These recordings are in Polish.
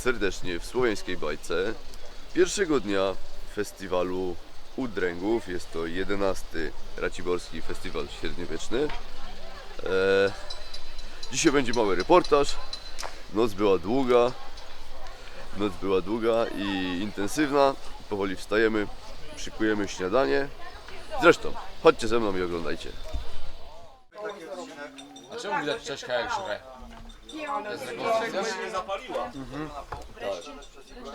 serdecznie w Słowiańskiej Bajce. Pierwszego dnia festiwalu Udręgów. Jest to 11. Raciborski Festiwal Średniowieczny. Eee, dzisiaj będzie mały reportaż. Noc była długa. Noc była długa i intensywna. Powoli wstajemy, szykujemy śniadanie. Zresztą, chodźcie ze mną i oglądajcie. A czemu widać jak?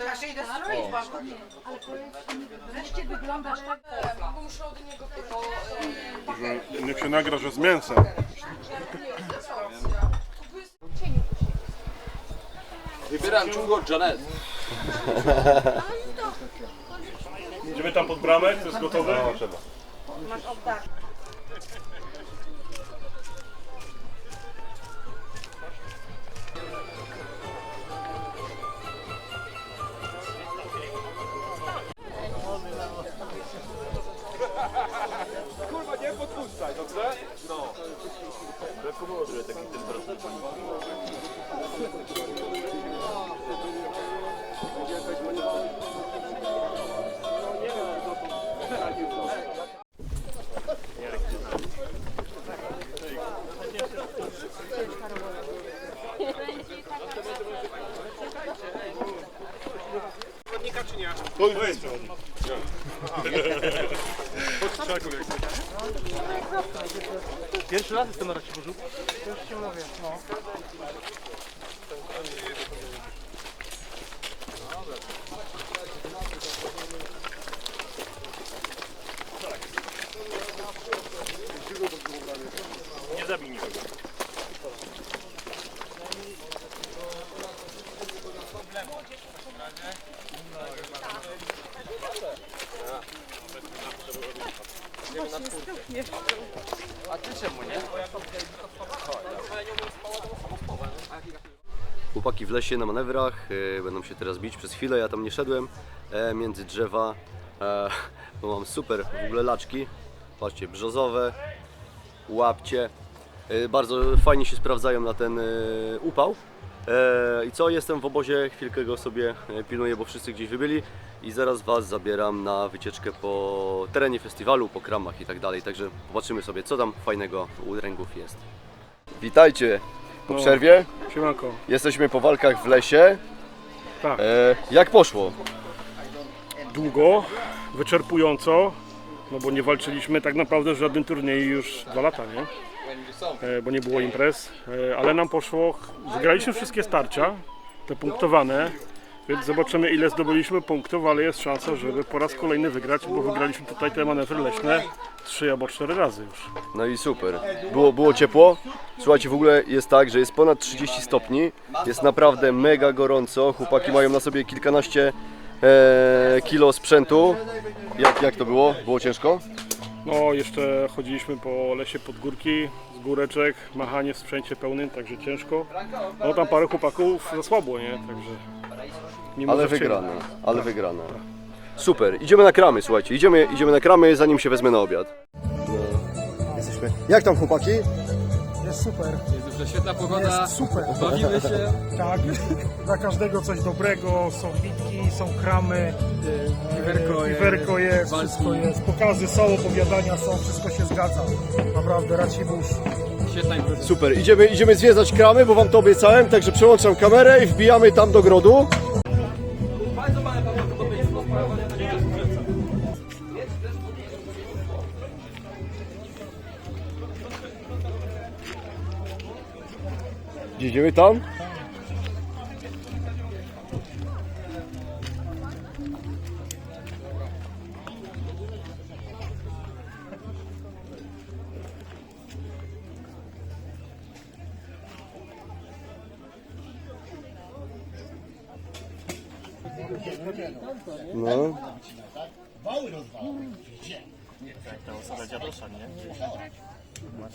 Ja się idę stroić, bo wreszcie wyglądasz tak. Bo muszę od niego tylko... Niech się nagra, że z mięsem. Wybieram czungo Janet. Idziemy tam pod bramę, to jest gotowe? To jest przewodnik. Pierwszy raz jestem na Chłopaki w lesie na manewrach e, będą się teraz bić przez chwilę. Ja tam nie szedłem e, między drzewa, e, bo mam super w ogóle laczki. Patrzcie, brzozowe, łapcie. Bardzo fajnie się sprawdzają na ten upał. I co, jestem w obozie, chwilkę go sobie pilnuję, bo wszyscy gdzieś wybyli i zaraz Was zabieram na wycieczkę po terenie festiwalu, po kramach i tak dalej. Także zobaczymy sobie, co tam fajnego u ręgów jest. Witajcie po No. przerwie. Siemanko. Jesteśmy po walkach w lesie. Tak. E, jak poszło? Długo, wyczerpująco, no bo nie walczyliśmy tak naprawdę w żadnym turnieju już dwa lata, nie? E, bo nie było imprez, e, ale nam poszło, wygraliśmy wszystkie starcia, te punktowane, więc zobaczymy ile zdobyliśmy punktów, ale jest szansa, żeby po raz kolejny wygrać, bo wygraliśmy tutaj te manewry leśne trzy albo cztery razy już. No i super. Było, było ciepło. Słuchajcie, w ogóle jest tak, że jest ponad 30 stopni. Jest naprawdę mega gorąco. Chłopaki mają na sobie kilkanaście e, kilo sprzętu. Jak, jak to było? Było ciężko? No, jeszcze chodziliśmy po lesie pod górki, z góreczek, machanie w sprzęcie pełnym, także ciężko. No tam parę chłopaków zasłabło, nie? Także mimo Ale że wygrana, ale wygrana. Super, idziemy na kramy, słuchajcie. Idziemy, idziemy na kramy, zanim się wezmę na obiad. Jesteśmy. Jak tam chłopaki? Jest super. Jest już świetna pogoda. Jest super. Bawimy się. Tak. Dla każdego coś dobrego. Są bitki, są kramy. Piwerko jest, piwerko jest, wszystko jest. Pokazy są, opowiadania są, wszystko się zgadza. Naprawdę, Racibórz. Świetna impreza. Super, idziemy, idziemy zwiedzać kramy, bo wam to obiecałem, także przełączam kamerę i wbijamy tam do grodu. Gdzie Idziemy tam?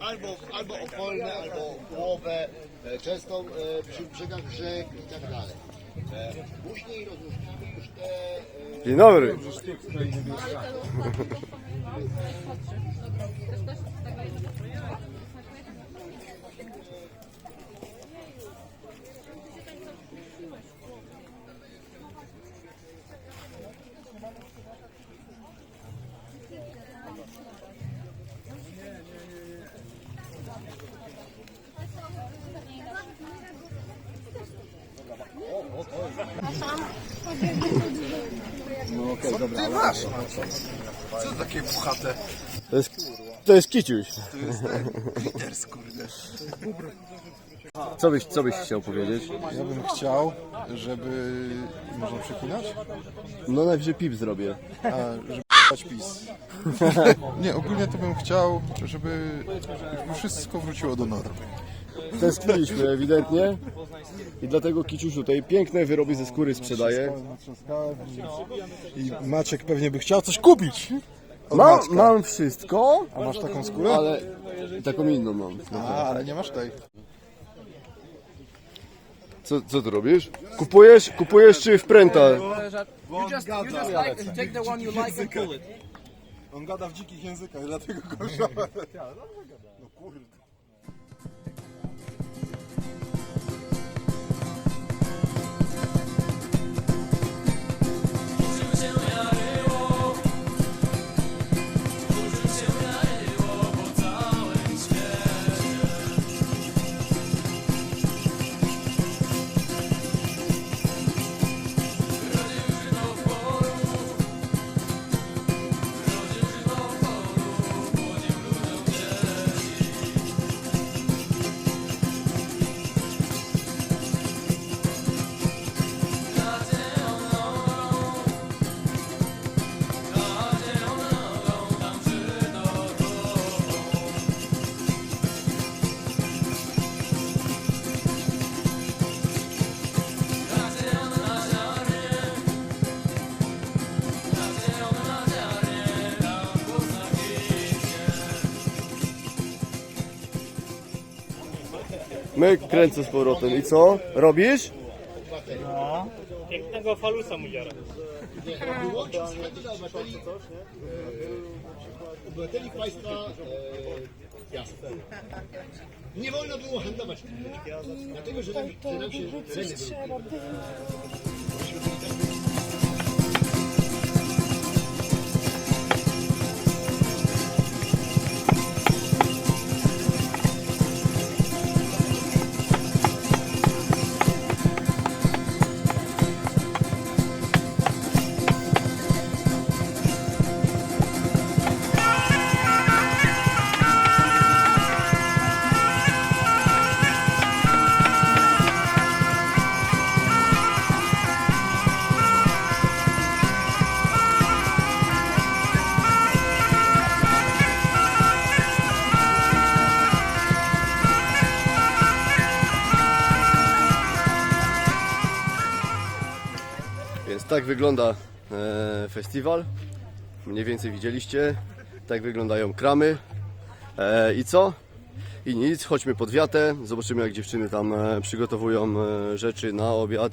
albo, albo okolne, albo połowę, e, często e, przy brzegach rzek i tak dalej. E, Później rozróżnimy już te e, Dzień dobry. To jest, to jest kiciuś. Co byś, co byś chciał powiedzieć? Ja bym chciał, żeby... Można przeklinać? No najwyżej pip zrobię. A, żeby dać PiS. Nie, ogólnie to bym chciał, żeby wszystko wróciło do normy. Tęskniliśmy ewidentnie i dlatego Kiciuś tutaj piękne wyroby ze skóry sprzedaje. Natrzaskałem i, i Maciek pewnie by chciał coś kupić. Od Mam, Maćka. mam wszystko, A masz taką skórę? ale taką inną mam. A, ale nie masz tej. Co, co tu robisz? Kupujesz, kupujesz czy w pręta? You just, you just like, take the one you like and pull it. On gada w dzikich językach, dlatego go wziąłem. No kurde. My kręcę z powrotem. I co? Robisz? wyłączyć z dla obywateli, e, obywateli państwa e, jasne. Nie wolno było handlować dlatego że nam się tak wygląda e, festiwal. Mniej więcej widzieliście. Tak wyglądają kramy. E, I co? I nic, chodźmy pod wiatę. Zobaczymy jak dziewczyny tam e, przygotowują e, rzeczy na obiad.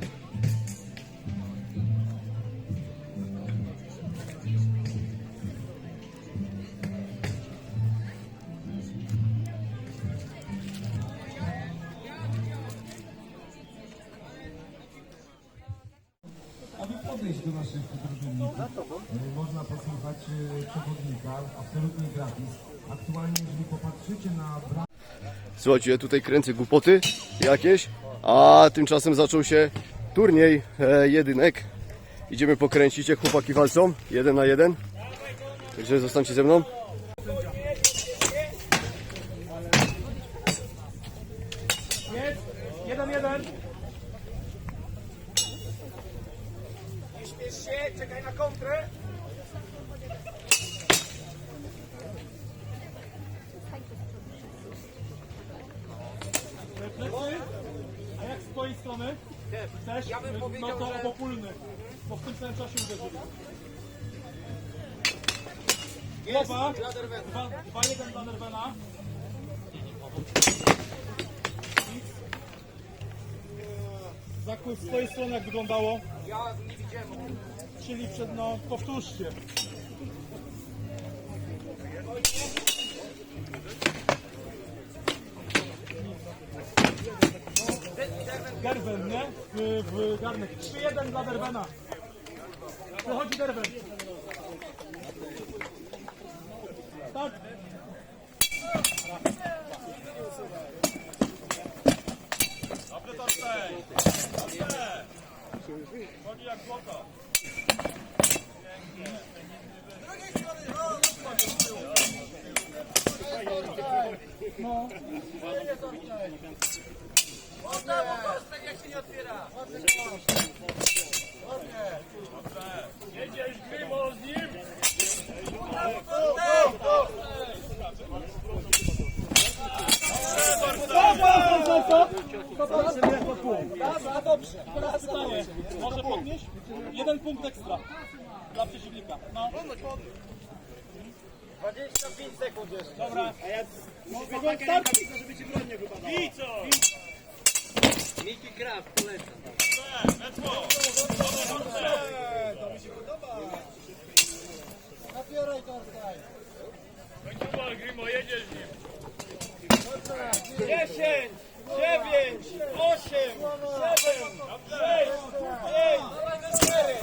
podejść do naszych drużynników, e, można posłuchać e, przewodnika, absolutnie gratis. Aktualnie, jeżeli popatrzycie na Słuchajcie, ja tutaj kręcę głupoty jakieś, a tymczasem zaczął się turniej e, jedynek Idziemy pokręcić, jak chłopaki walczą. Jeden na jeden. Także zostańcie ze mną. Chcesz? Ja bym powiedział, no to obopólny, bo w tym samym czasie uderzyli. Dwa, dwa, jeden dla Nerwena. Zakład z twojej strony jak wyglądało? Ja nie widziałem. Czyli przed, no, powtórzcie. W, w garnek. 3-1 dla Derwena. Wychodzi Derwen. Tak. Dobra, dobrze. Teraz pytanie. Może podnieść? Jeden punkt ekstra dla przeciwnika. No. 25 sekund jeszcze. Dobra. A ja mogę starczyć, żeby ci broń nie wypadała. I co? Miki Kraft, polecam. To mi się podoba. Napieraj to, daj. Dziesięć, dziewięć, osiem, siedem, sześć, pięć, cztery,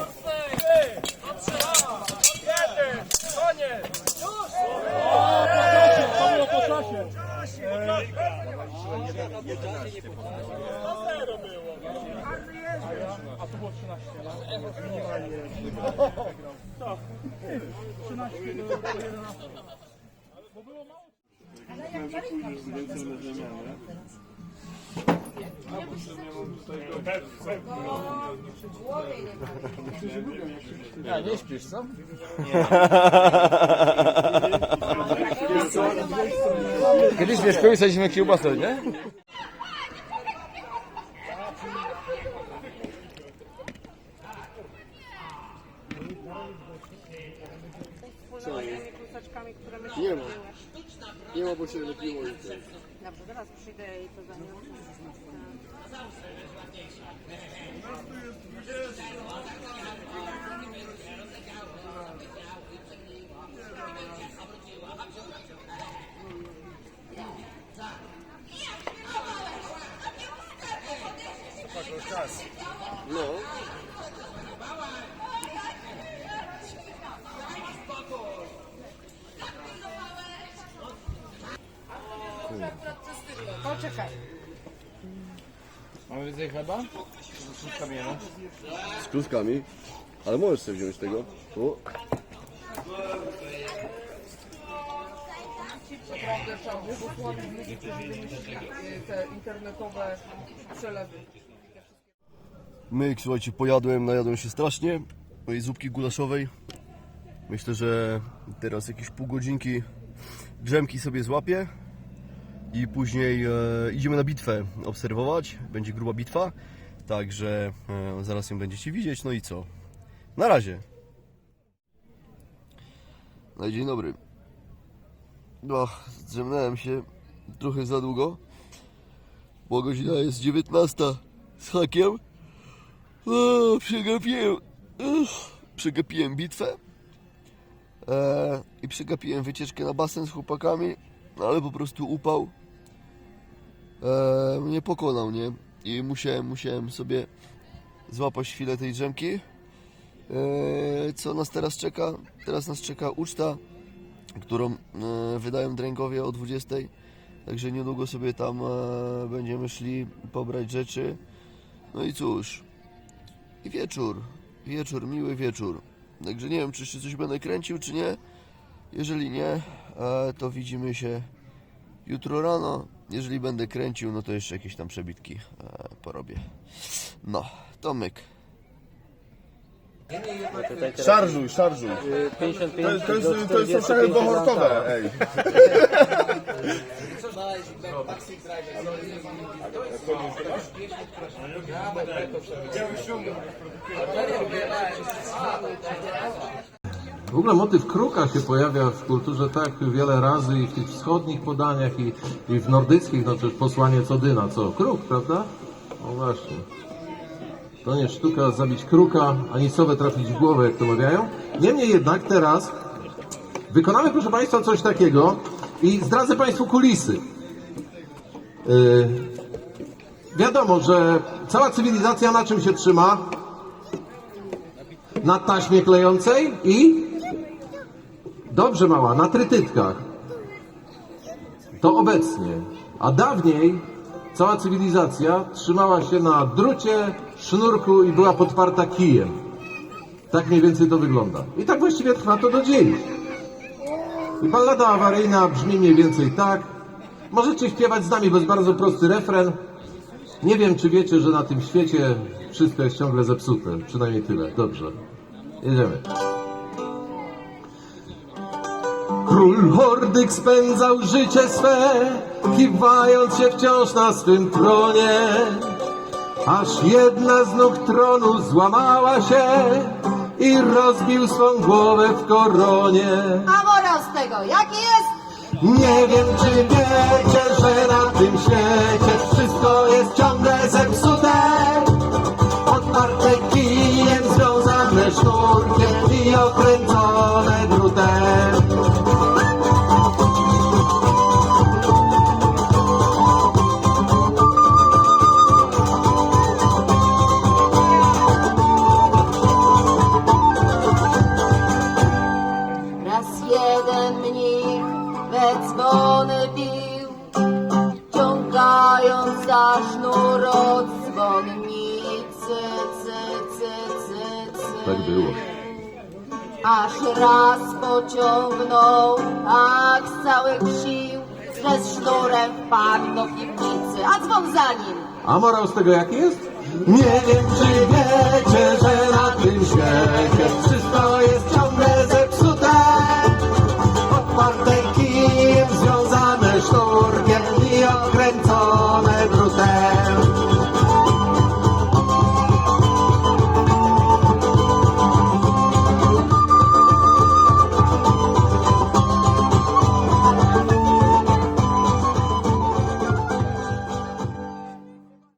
trzy, dwa, jeden, koniec! Już! Ja, nie śpisz, co? Kiedyś w Mieszkowie sadzimy kiełbasę, nie? Nie ma. Nie ma, bo się lepiło i to. Dobrze, teraz przyjdę i to zamiast. No. Poczekaj. Mamy więcej chleba? Z kamienia. Z kluskami. Ale możesz sobie wziąć tego. O. Naprawdę trzeba błogosławić ludzi, którzy wymyślili y, te internetowe przelewy. Myk, słuchajcie, pojadłem, najadłem się strasznie mojej zupki gulaszowej. Myślę, że teraz jakieś pół godzinki drzemki sobie złapię i później e, idziemy na bitwę obserwować. Będzie gruba bitwa, także e, zaraz ją będziecie widzieć. No i co? Na razie. No dzień dobry. No, zdrzemnąłem się trochę za długo, bo godzina jest 19 z hakiem. O, przegapiłem. Uff, przegapiłem bitwę. E, I przegapiłem wycieczkę na basen z chłopakami, no ale po prostu upał e, mnie pokonał, nie? I musiałem, musiałem sobie złapać chwilę tej drzemki. E, co nas teraz czeka? Teraz nas czeka uczta, którą e, wydają dręgowie o 20. Także niedługo sobie tam e, będziemy szli pobrać rzeczy. No i cóż, i wieczór. wieczór, miły wieczór. Także nie wiem, czy jeszcze coś będę kręcił, czy nie. Jeżeli nie, e, to widzimy się jutro rano. Jeżeli będę kręcił, no to jeszcze jakieś tam przebitki e, porobię. No, to myk. Szarżuj, szarżuj. To jest, to jest, to jest trochę bohortowe, ej. W ogóle motyw kruka się pojawia w kulturze tak wiele razy i w tych wschodnich podaniach i, i w nordyckich, no przecież posłanie Codyna, co? Kruk, prawda? No właśnie. To nie sztuka zabić kruka, ani sowę trafić w głowę, jak to mawiają. Niemniej jednak teraz wykonamy, proszę Państwa, coś takiego i zdradzę Państwu kulisy. Yy, wiadomo, że cała cywilizacja na czym się trzyma? Na taśmie klejącej i Dobrze mała, na trytytkach. To obecnie. A dawniej cała cywilizacja trzymała się na drucie, sznurku i była podparta kijem. Tak mniej więcej to wygląda. I tak właściwie trwa to do dziś. I ballada awaryjna brzmi mniej więcej tak. Możecie śpiewać z nami, bo jest bardzo prosty refren. Nie wiem, czy wiecie, że na tym świecie wszystko jest ciągle zepsute. Przynajmniej tyle. Dobrze. Jedziemy. Król Hordyk spędzał życie swe, kiwając się wciąż na swym tronie. Aż jedna z nóg tronu złamała się i rozbił swą głowę w koronie. A morał z tego, jaki jest? Nie wiem, czy wiecie, że na tym świecie wszystko jest ciągle zepsute. Odparte kijem, związane sznurkiem i okręcone raz pociągnął, tak z całych sił, ze sznurem wpadł do piwnicy, a dzwon za nim. A morał z tego jaki jest? Nie wiem, czy wiecie, że na tym świecie wszystko jest.